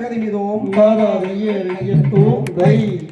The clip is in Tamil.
ஐய தகதி மிதோம் காதாதையே எரியத்தோ கை